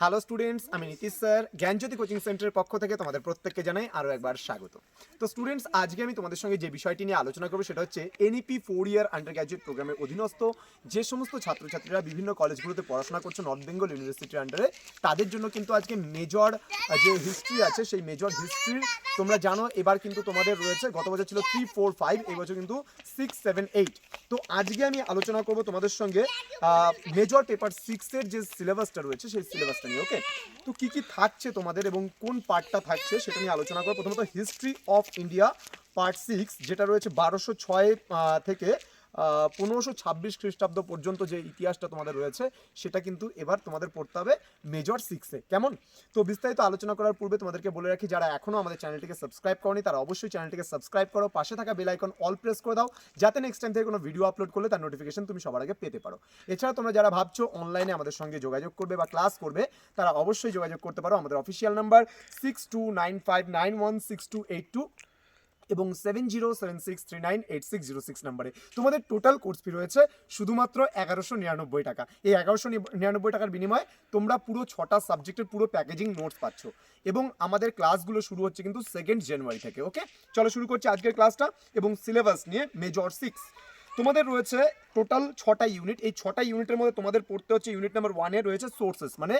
Hello students আমি Nitish sir. জ্ঞানজ্যোতি coaching সেন্টারের পক্ষ থেকে তোমাদের প্রত্যেককে জানাই আরও একবার স্বাগত। তো স্টুডেন্টস আজকে আমি তোমাদের সঙ্গে যে বিষয়টি নিয়ে আলোচনা করব সেটা হচ্ছে NEP four year undergraduate প্রোগ্রামের অধীনস্থ যে সমস্ত ছাত্রছাত্রীরা বিভিন্ন কলেজগুলোতে পড়াশোনা করছে নর্থ বেঙ্গল ইউনিভার্সিটির আন্ডারে তাদের জন্য কিন্তু আজকে মেজর যে হিস্ট্রি আছে, সেই মেজর হিস্ট্রির তোমরা জানো। এবার কিন্তু তোমাদের রয়েছে, গত বছর ছিল থ্রি ফোর ফাইভ এই বছর কিন্তু সিক্স সেভেন এইট তো আজকে আমি আলোচনা করব তোমাদের সঙ্গে মেজর পেপার সিক্সের যে সিলেবাসটা রয়েছে, সেই সিলেবাসটা নিয়ে ওকে তো কি কি থাকছে তোমাদের এবং কোন পার্টটা থাকছে সেটা নিয়ে আলোচনা করো প্রথমত history of India part six যেটা রয়েছে বারোশো ছয় থেকে পনেরোশো ছাব্বিশ খ্রিস্টাব্দ পর্যন্ত যে ইতিহাসটা তোমাদের রয়েছে, সেটা কিন্তু এবার তোমাদের পড়তে হবে মেজর সিক্সে কেমন? তো বিস্তারিত আলোচনা করার পূর্বে তোমাদেরকে বলে রাখি, যারা এখনও আমাদের চ্যানেলটিকে সাবস্ক্রাইব করনি, তারা অবশ্যই চ্যানেলটিকে সাবস্ক্রাইব করো, পাশে থাকা বেল আইকন অল প্রেস করে দাও, যাতে নেক্সট টাইম থেকে কোনো ভিডিও আপলোড করলে তার নোটিফিকেশন তুমি সবার আগে পেতে পারো। এছাড়া তোমরা যারা ভাবছ অনলাইনে আমাদের সঙ্গে যোগাযোগ করবে বা ক্লাস করবে, তারা অবশ্যই যোগাযোগ করতে পারো। আমাদের official number six two nine five nine one six two eight two এবং seven zero seven six three nine eight six zero six নাম্বারে। তোমাদের টোটাল কোর্স ফি রয়েছে শুধুমাত্র এগারোশো নিরানব্বই টাকা। এই এগারোশো নিরানব্বই টাকার বিনিময়ে তোমরা পুরো ছটা সাবজেক্টের পুরো প্যাকেজিং নোটস পাচ্ছ। এবং আমাদের ক্লাসগুলো শুরু হচ্ছে কিন্তু সেকেন্ড জানুয়ারি থেকে ওকে চলো শুরু করছি আজকের ক্লাসটা এবং সিলেবাস নিয়ে মেজর সিক্স তোমাদের রয়েছে টোটাল ছটা ইউনিট এই ছটা ইউনিটের মধ্যে তোমাদের পড়তে হচ্ছে ইউনিট নাম্বার ওয়ানে রয়েছে সোর্সেস মানে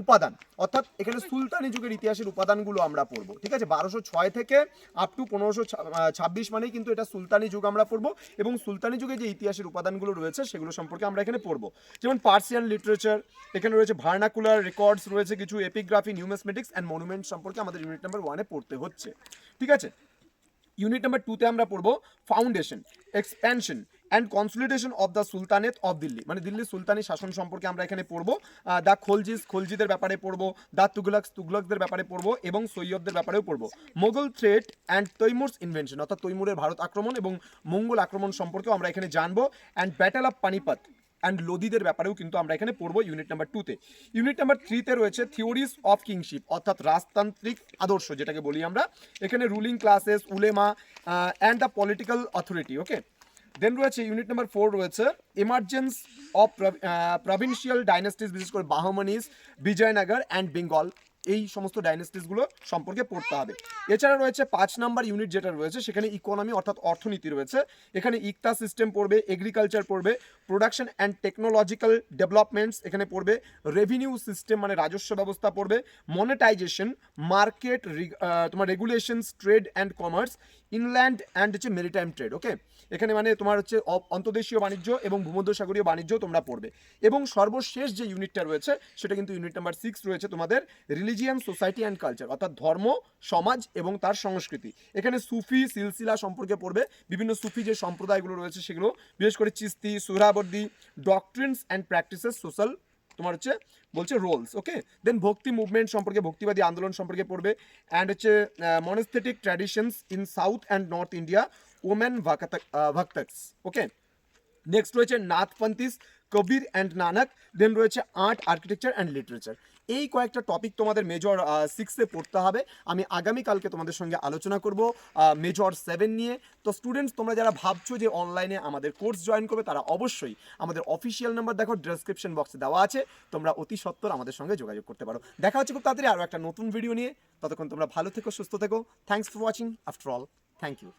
উপাদান। অর্থাৎ এখানে সুলতানি যুগের ইতিহাসের উপাদানগুলো আমরা পড়ব, ঠিক আছে? বারোশো ছয় থেকে আপ টু পনেরোশো ছাব্বিশ মানেই কিন্তু এটা সুলতানি যুগ আমরা পড়ব এবং সুলতানি যুগে যে ইতিহাসের উপাদানগুলো রয়েছে সেগুলো সম্পর্কে আমরা এখানে পড়ব। যেমন পার্সিয়ান লিটারেচার এখানে রয়েছে ভার্নাকুলার রেকর্ডস রয়েছে কিছু এপিগ্রাফি নিউমেসমেটিক্স অ্যান্ড মনুমেন্ট সম্পর্কে আমাদের ইউনিট নাম্বার ওয়ানে পড়তে হচ্ছে, ঠিক আছে? ইউনিট নাম্বার টুতে আমরা পড়ব foundation expansion and consolidation of the sultanate of Delhi মানে দিল্লির সুলতানি শাসন সম্পর্কে আমরা এখানে পড়ব দ্য খোলজিস খোলজিদের ব্যাপারে পড়ব দ্য তুগলক তুগলকদের ব্যাপারে পড়ব এবং সৈয়দদের ব্যাপারেও পড়ব। Mughal threat and Timur's invention অর্থাৎ তৈমুরের ভারত আক্রমণ এবং মঙ্গল আক্রমণ সম্পর্কেও আমরা এখানে জানব। And battle of Panipat and লোদিদের ব্যাপারেও কিন্তু আমরা এখানে পড়ব ইউনিট নাম্বার টুতে ইউনিট নাম্বার থ্রিতে রয়েছে থিওরিস অফ কিংশিপ অর্থাৎ রাজতান্ত্রিক আদর্শ, যেটাকে বলি আমরা। এখানে ruling classes Ulema and the political authority okay then রয়েছে ইউনিট নাম্বার ফোর রয়েছে এমার্জেন্স অফ প্রভিনশিয়াল ডাইনাস্টিস বিশেষ করে বাহমানিস, বিজয়নগর অ্যান্ড বেঙ্গল এই সমস্ত ডাইনাস্টিসগুলো সম্পর্কে পড়তে হবে। এছাড়া রয়েছে পাঁচ নাম্বার ইউনিট যেটা রয়েছে, সেখানে ইকোনমি অর্থাৎ অর্থনীতি রয়েছে। এখানে ইকতা সিস্টেম পড়বে এগ্রিকালচার পড়বে প্রোডাকশন অ্যান্ড টেকনোলজিক্যাল ডেভেলপমেন্টস এখানে পড়বে রেভিনিউ সিস্টেম মানে রাজস্ব ব্যবস্থা পড়বে মনিটাইজেশন মার্কেট তোমার regulations trade and commerce inland and হচ্ছে মেরিটাইম ট্রেড ওকে এখানে মানে তোমার হচ্ছে অ- অন্তর্দেশীয় বাণিজ্য এবং ভূমধ্যসাগরীয় বাণিজ্য তোমরা পড়বে। এবং সর্বশেষ যে ইউনিটটা রয়েছে, সেটা কিন্তু ইউনিট নাম্বার সিক্স রয়েছে তোমাদের রিলিজিয়ান সোসাইটি অ্যান্ড কালচার অর্থাৎ ধর্ম, সমাজ এবং তার সংস্কৃতি। এখানে সুফি সিলসিলা সম্পর্কে পড়বে। বিভিন্ন সুফি যে সম্প্রদায়গুলো রয়েছে সেগুলো, বিশেষ করে Chishti Suhrawardi doctrines and practices social তোমার হচ্ছে বলছে রোলস ওকে দেন ভক্তি মুভমেন্ট সম্পর্কে, ভক্তিবাদী আন্দোলন সম্পর্কে পড়বে। অ্যান্ড হচ্ছে monotheistic traditions in south and north India women ভক্তক্স okay next রয়েছে নাথপন্থিস কবির অ্যান্ড নানক। দেন রয়েছে আর্ট আর্কিটেকচার অ্যান্ড লিটারেচার এই কয়েকটা টপিক তোমাদের মেজর সিক্সে পড়তে হবে। আমি আগামীকালকে তোমাদের সঙ্গে আলোচনা করব মেজর সেভেন নিয়ে। তো স্টুডেন্টস তোমরা যারা ভাবছ যে অনলাইনে আমাদের কোর্স জয়েন করবে, তারা অবশ্যই আমাদের অফিসিয়াল নাম্বার দেখো ডেসক্রিপশন বক্সে দেওয়া আছে। তোমরা অতি সত্বর আমাদের সঙ্গে যোগাযোগ করতে পারো। দেখা হচ্ছে খুব তাড়াতাড়ি আরও একটা নতুন ভিডিও নিয়ে। ততক্ষণ তোমরা ভালো থেকো, সুস্থ থেকো। Thanks for watching after all thank you